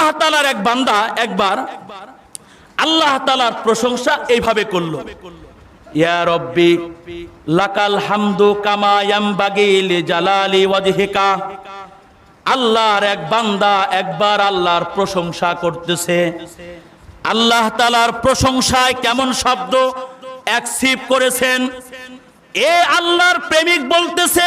আল্লাহ তালার এক বান্দা একবার আল্লাহ তালার প্রশংসা এইভাবে করল। আল্লাহর এক বান্দা একবার আল্লাহর প্রশংসা করতেছে। আল্লাহ তালার প্রশংসায় কেমন শব্দ? অ্যাকসিপ্ট করেছেন। এ আল্লাহর প্রেমিক বলতেছে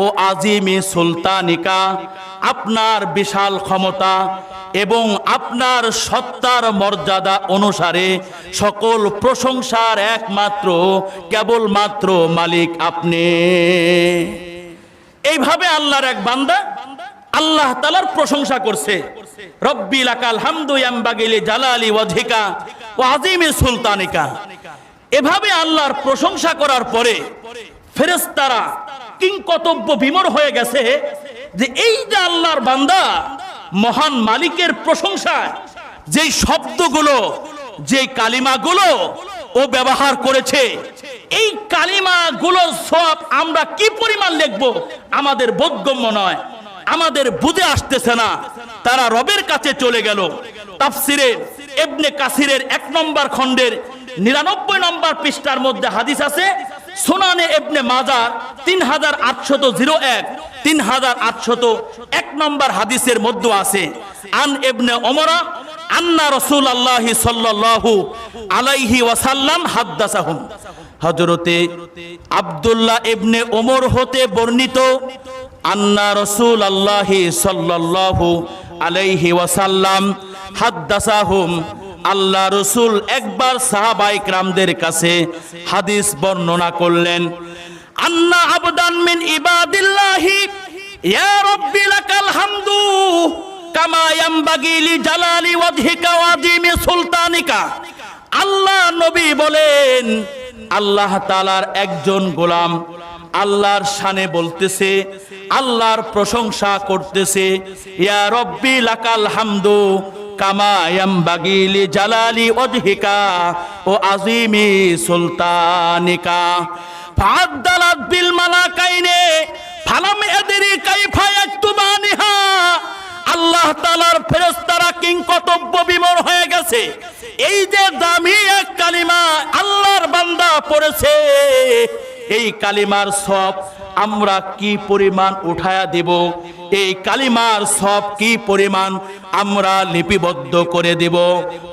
ও আজিমি সুলতানিকা, আপনার বিশাল ক্ষমতা এবং আপনার সত্তার মর্যাদা অনুসারে সকল প্রশংসার একমাত্র, কেবলমাত্র মালিক আপনি। এইভাবে আল্লাহর এক বান্দা আল্লাহ তালার প্রশংসা করছে। রব্বি লাকাল হামদু ইয়ামবাগিলি জালালি ওয়াজহিকা ও আজিমি সুলতানিকা। এভাবে আল্লাহর প্রশংসা করার পরে ফেরেশতারা কিংকর্তব্য বিমর হয়ে গেছে যে এই যে আল্লাহর বান্দা মহান মালিকের প্রশংসায় যেই শব্দগুলো, যেই কালিমাগুলো ও ব্যবহার করেছে, এই কালিমাগুলো সব আমরা কি পরিমাণ লিখব? আমাদের বোধগম্য নয়, আমাদের বুঝে আসতেছে না। তারা রবের কাছে চলে গেল। তাফসিরে এবনে কাসিরের এক নম্বর খণ্ডের নিরানব্বই নম্বর পৃষ্ঠার মধ্যে হাদিস আছে সোনানে এবনে মাজার তিন হাজার আটশত জিরো এক, তিন হাজার আটশত এক নম্বর হাদিসের মধ্যে আছে, আন এবনে অমরা আন্না রসুল আল্লাহি সাল্লাল্লাহু আলাইহি ওয়াসাল্লাম হাদ্দাসাহুম। হজরতে আব্দুল্লাহ ইবনে ওমর হতে বর্ণিত, আন্না রসুল আল্লাহি সাল্লাল্লাহু আলাইহি ওয়াসাল্লাম হাদ্দাসাহুম। আল্লাহ রসুল একবার সাহাবাই ক্রামদের কাছে হাদিস বর্ণনা করলেন, আন্না আবদান মিন ইবাদিল্লাহি, ইয়া রব্বি লাকাল হামদু, কামা ইয়ামবাগি লি জালালি ওয়াজহিকা ওয়া আযীমি সুলতানিকা। আল্লাহ নবী বলেন, আল্লাহ তাআলার একজন গোলাম আল্লাহর শানে বলতেছে, আল্লাহর প্রশংসা করতেছে, ইয়া রব্বি লাকাল হামদু কামা বাগিলি জালালি ওয়াজহিকা ও আযীমি সুলতানিকা। ফাদ্দালাত বিল মালাকাইনে, ফালাম এদেরি কাইফা ইয়াকতুবানিহা। আল্লাহ তালার ফেরেস্তারা কিংকর্তব্য বিমর হয়ে গেছে। এই যে দামি এক কালিমা আল্লাহর বান্দা পড়েছে, এই কালিমার সব আমরা কি পরিমাণ উঠায়া দেব? এই কালিমার সব কি পরিমাণ আমরা লিপিবদ্ধ করে দেব?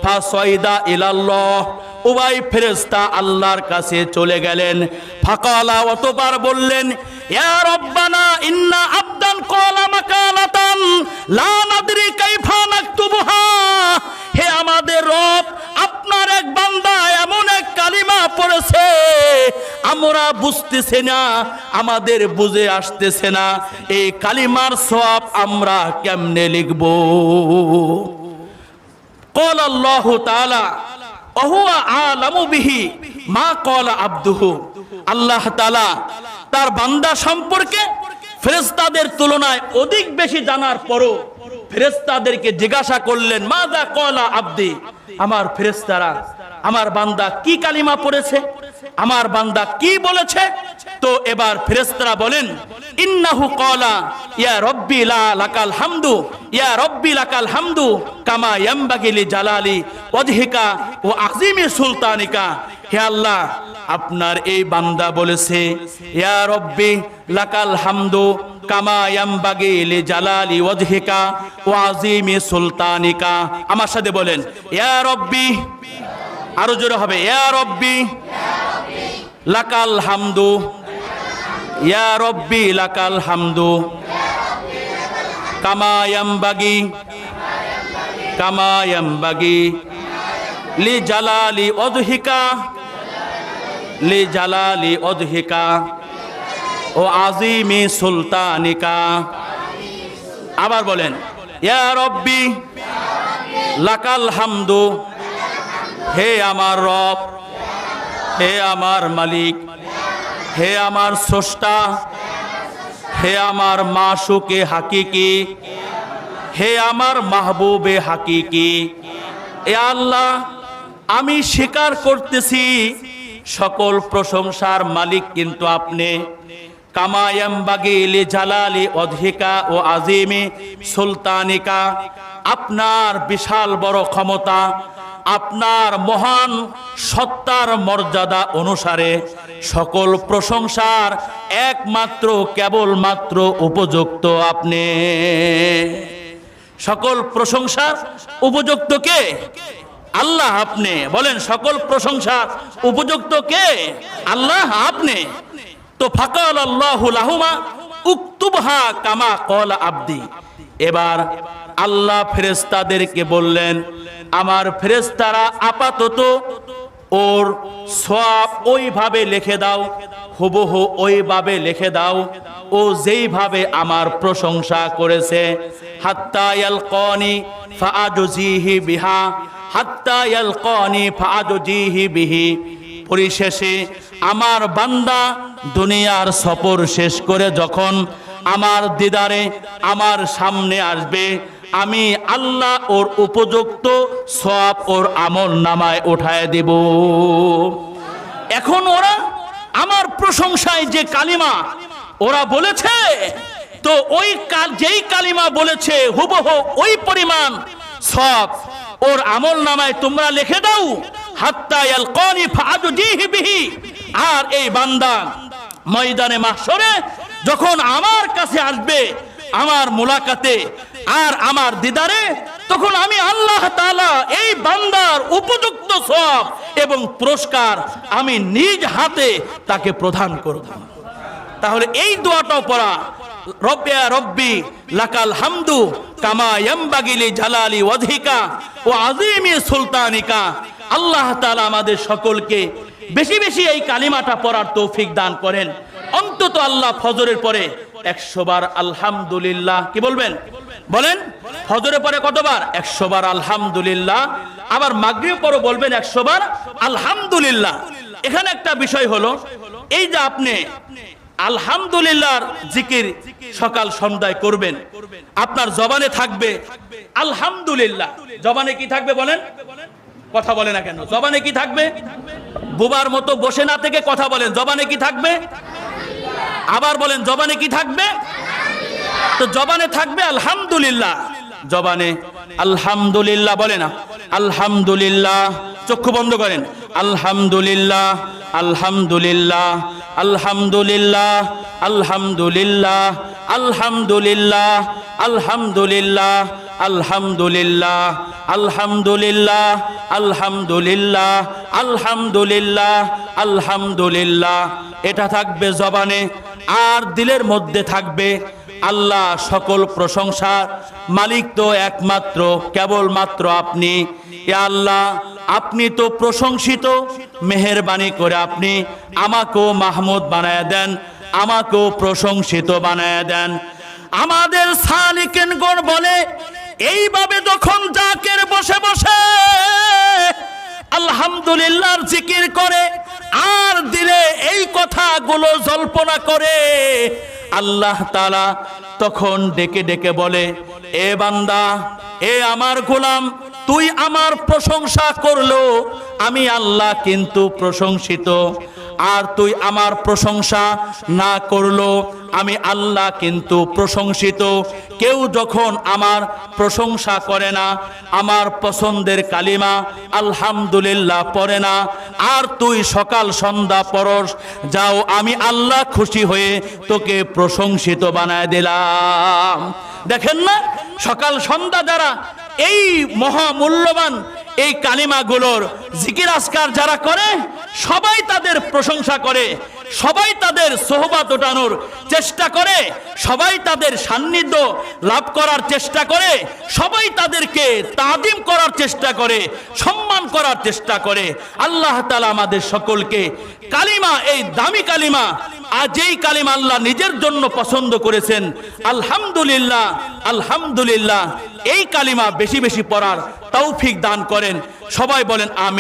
ফাসয়দা ইলাল্লাহ। উভয় ফেরেস্তা আল্লাহর কাছে চলে গেলেন। ফাকালা অতবার বললেন, ইয়া রব্বানা, ইন্না আবদান কলা মাকালাতান, লা নাদরি কাইফা নাকতুবুহা। হে আমাদের রব, আপনার এক বান্দা এমন এক কালিমা পড়েছে। আমরা বুঝতেছি না, আমাদের বুঝে আসতেছে না, এই কালিমার সব আমরা কেমনে লিখব? কল আল্লাহ তালা মা কল আল্লাহ তালা তার বান্দা সম্পর্কে তুলনায় অধিক বেশি জানার পরও জিজ্ঞাসা করলেন কলা আমার আমার বান্দা কি কালিমা পড়েছে? আমার বান্দা কি বলেছে? তো এবার ফেরেশতারা বলেন, ইন্নাহু কলা ইয়া রব্বি লাকাল হামদু, ইয়া রব্বি লাকাল হামদু, কামা ইয়ামবাগিলি জালালি ওয়াজহিকা ও আজিমি সুলতানিকা। হে আল্লাহ, আপনার এই বান্দা বলেছে, ইয়া রব্বি লাকাল হামদু, কামা ইয়ামবাগি লি জালালি ওয়াজহিকা ও আজিমি সুলতানিকা। আমার সাথে বলেন, ইয়া রব্বি, আরও জোরে হবে, ইয়া রব্বি লাকাল হামদু। ইয়া রব্বি লাকাল হামদু। কামায়ামবাগি কামায়ামবাগি লি জালালি অদহিকা। লি জালালি অদহিকা। ও আজিমি সুলতানিকা। আবার বলেন, ইয়া রব্বি লাকাল হামদু। হে আমার রব। হে আমার মালিক, হে আমার স্রষ্টা, হে আমার মাসুকে হাকিকি, হে আমার মাহবুবে হাকিকি। এ আল্লাহ, আমি স্বীকার করতেছি, সকল প্রশংসার মালিক কিন্তু আপনি। কামায়াম বাগিলি জালালি অধিকা ও আজিমি সুলতানিকা, আপনার বিশাল বড় ক্ষমতা আপনার মহান সত্তার মর্যাদা অনুসারে সকল প্রশংসার একমাত্র, কেবলমাত্র উপযুক্ত আপনি। সকল প্রশংসার উপযুক্ত কে? আল্লাহ আপনি। বলেন, সকল প্রশংসা উপযুক্ত কে? আল্লাহ আপনি। তো ফাকাল আল্লাহ লাহুমা উক্তুবহা কামা কল আব্দি। এবার আল্লাহ ফেরেস্তাদেরকে বললেন আমার ফেরেস্তারা আপাতত ওর সব ওইভাবে লিখে দাও, হুবহু ওইভাবে লিখে দাও ও যেইভাবে আমার প্রশংসা করেছে। হাত্তা ইয়ালকানি ফাআজুজিহি বিহা বিহি। পরিশেষে আমার বান্দা দুনিয়ার সফর শেষ করে যখন আমার দিদারে আমার সামনে আসবে আমি আল্লাহ ওর উপযুক্ত সব ওর আমল নামায় উঠায় দেব। এখন ওরা আমার প্রশংসায় যে কালিমা ওরা বলেছে, তো ওই যেই কালিমা বলেছে, হুবহু ওই পরিমাণ সব ওর আমল নামায় তোমরা লিখে দাও আর এই বান্দা ময়দানে মাহশরে যখন আমার কাছে আসবে, আমার মুলাকাতে আর আমার দিদারে, তখন আমি আল্লাহ তাআলা এই বান্দার উপযুক্ত সব এবং পুরস্কার আমি নিজ হাতে তাকে প্রদান করব। তাহলে এই দোয়াটাও পড়া, রব্বি লাকাল হামদু কামা জালালি ওয়াজহিকা ও আজিমি সুলতানিকা। আল্লাহ তাআলা আমাদের সকলকে বেশি বেশি এই কালিমাটা পড়ার তৌফিক দান করেন। অন্তত আল্লাহ ফজরের পরে একশো বার আলহামদুলিল্লাহ, কি বলবেন? বলেন ফজরের পরে কতবার? একশো বার আলহামদুলিল্লাহ। আবার মাগরিব পরে বলবেন একশো বার আলহামদুলিল্লাহ। এখানে একটা বিষয় হলো, এই যে আপনি আলহামদুলিল্লাহর জিকির সকাল সন্ধ্যায় করবেন, আপনার জবানে থাকবে আলহামদুলিল্লাহ। জবানে কি থাকবে বলেন? কথা বলে না কেন। জবানে কি থাকবে? বুবার মতো বসে না থেকে কথা বলেন। জবানে কি থাকবে? আবার বলেন, জবানে কি থাকবে? তো জবানে থাকবে আলহামদুলিল্লাহ জবানে আলহামদুলিল্লাহ বলে না আলহামদুলিল্লাহ চক্ষু বন্ধ করেন আলহামদুলিল্লাহ আলহামদুলিল্লাহ আলহামদুলিল্লাহ আলহামদুলিল্লাহ আলহামদুলিল্লাহ আলহামদুলিল্লাহ আলহামদুলিল্লাহ আলহামদুলিল্লাহ আলহামদুলিল্লাহ আলহামদুলিল্লাহ আলহামদুলিল্লাহ এটা থাকবে জবানে আর দিলের মধ্যে থাকবে আল্লাহ সকল প্রশংসার মালিক তো একমাত্র, কেবলমাত্র আপনি। এ আল্লাহ, আপনি তো প্রশংসিত। মেহেরবানি করে আপনি আমাকেও মাহমুদ বানায় দেন, আমাকেও প্রশংসিত বানায় দেন। আমাদের সালিকেনগণ বলে, এইভাবে যখন জাকের বসে বসে আলহামদুলিল্লাহর জিকির করে, আর দিলে এই কথাগুলো জল্পনা করে আল্লাহ তালা তখন ডেকে ডেকে বলে এ বান্দা এ আমার গোলাম তুই আমার প্রশংসা করল, আমি আল্লাহ কিন্তু প্রশংসিত। আর তুই আমার প্রশংসা না করল, আমি আল্লাহ কিন্তু প্রশংসিত। কেউ যখন আমার প্রশংসা করে না, আমার পছন্দের কালিমা আলহামদুলিল্লাহ পড়ে না, আর তুই সকাল সন্ধ্যা পরশ, যাও আমি আল্লাহ খুশি হয়ে তোকে প্রশংসিত বানায় দিলাম। দেখেন না, সকাল সন্ধ্যা যারা এই মহামূল্যবান এই কালিমাগুলোর জিকির আসকার যারা করে সবাই তাদের প্রশংসা করে। সবাই তাদের সোহবাত ওঠানোর চেষ্টা করে, সবাই তাদের সান্নিধ্য লাভ করার চেষ্টা করে, সবাই তাদেরকে তাদিম করার চেষ্টা করে, সম্মান করার চেষ্টা করে। আল্লাহ তালা আমাদের সকলকে কালিমা, এই দামি কালিমা, আজ এই কালিমা আল্লাহ নিজের জন্য পছন্দ করেছেন। আলহামদুলিল্লাহ আলহামদুলিল্লাহ, এই কালিমা বেশি বেশি পড়ার তৌফিক দান করেন। সবাই বলেন, আমিন।